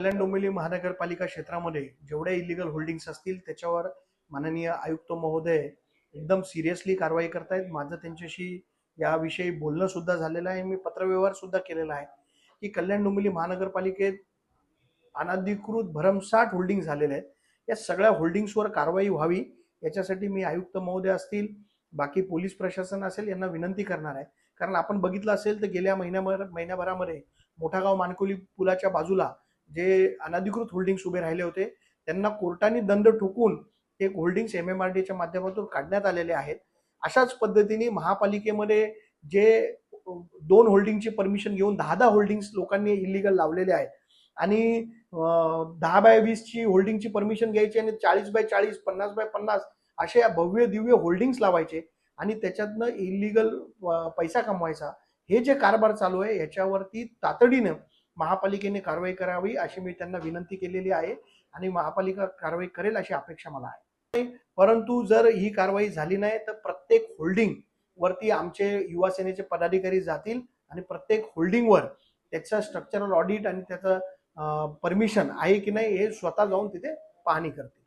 कल्याण डोंबिवली महानगरपालिका क्षेत्रामध्ये जेवढ्या इलिगल होल्डिंग्स असतील त्याच्यावर माननीय आयुक्त महोदय एकदम सिरियसली कारवाई करतायत. माझं त्यांच्याशी याविषयी बोलणं सुद्धा झालेलं आहे. मी पत्रव्यवहार सुद्धा केलेला आहे की कल्याण डोंबिवली महानगरपालिकेत अनधिकृत भरमसाठ होल्डिंग झालेले आहेत. या सगळ्या होल्डिंग्सवर कारवाई व्हावी याच्यासाठी मी आयुक्त महोदय असतील बाकी पोलीस प्रशासन असेल यांना विनंती करणार आहे. कारण आपण बघितलं असेल तर गेल्या महिन्याभर महिन्याभरामध्ये मोठागाव मानकोली पुलाच्या बाजूला जे अनधिकृत होल्डिंग्स उभे राहिले होते त्यांना कोर्टाने दंड ठोकून ते होल्डिंग्स एम एम आर डीच्या माध्यमातून काढण्यात आलेले आहेत. अशाच पद्धतीने महापालिकेमध्ये जे दोन होल्डिंगची परमिशन घेऊन दहा दहा होल्डिंग्स लोकांनी इलिगल लावलेले आहेत. आणि दहा बाय वीसची होल्डिंगची परमिशन घ्यायची आणि चाळीस बाय चाळीस पन्नास बाय पन्नास असे भव्य दिव्य होल्डिंग्स लावायचे आणि त्याच्यातनं इलिगल पैसा कमवायचा. हे जे कारभार चालू आहे याच्यावरती तातडीनं महापालिकेने कारवाई करावी अशी मी त्यांना विनंती केलेली आहे आणि महापालिका कारवाई करेल अशी अपेक्षा मला आहे. परंतु जर ही कारवाई झाली नाही तर प्रत्येक होल्डिंग वरती आमचे युवा सेनेचे पदाधिकारी जातील आणि प्रत्येक होल्डिंगवर त्याचं स्ट्रक्चरल ऑडिट आणि त्याचं परमिशन आहे की नाही हे स्वतः जाऊन तिथे पाहणी करते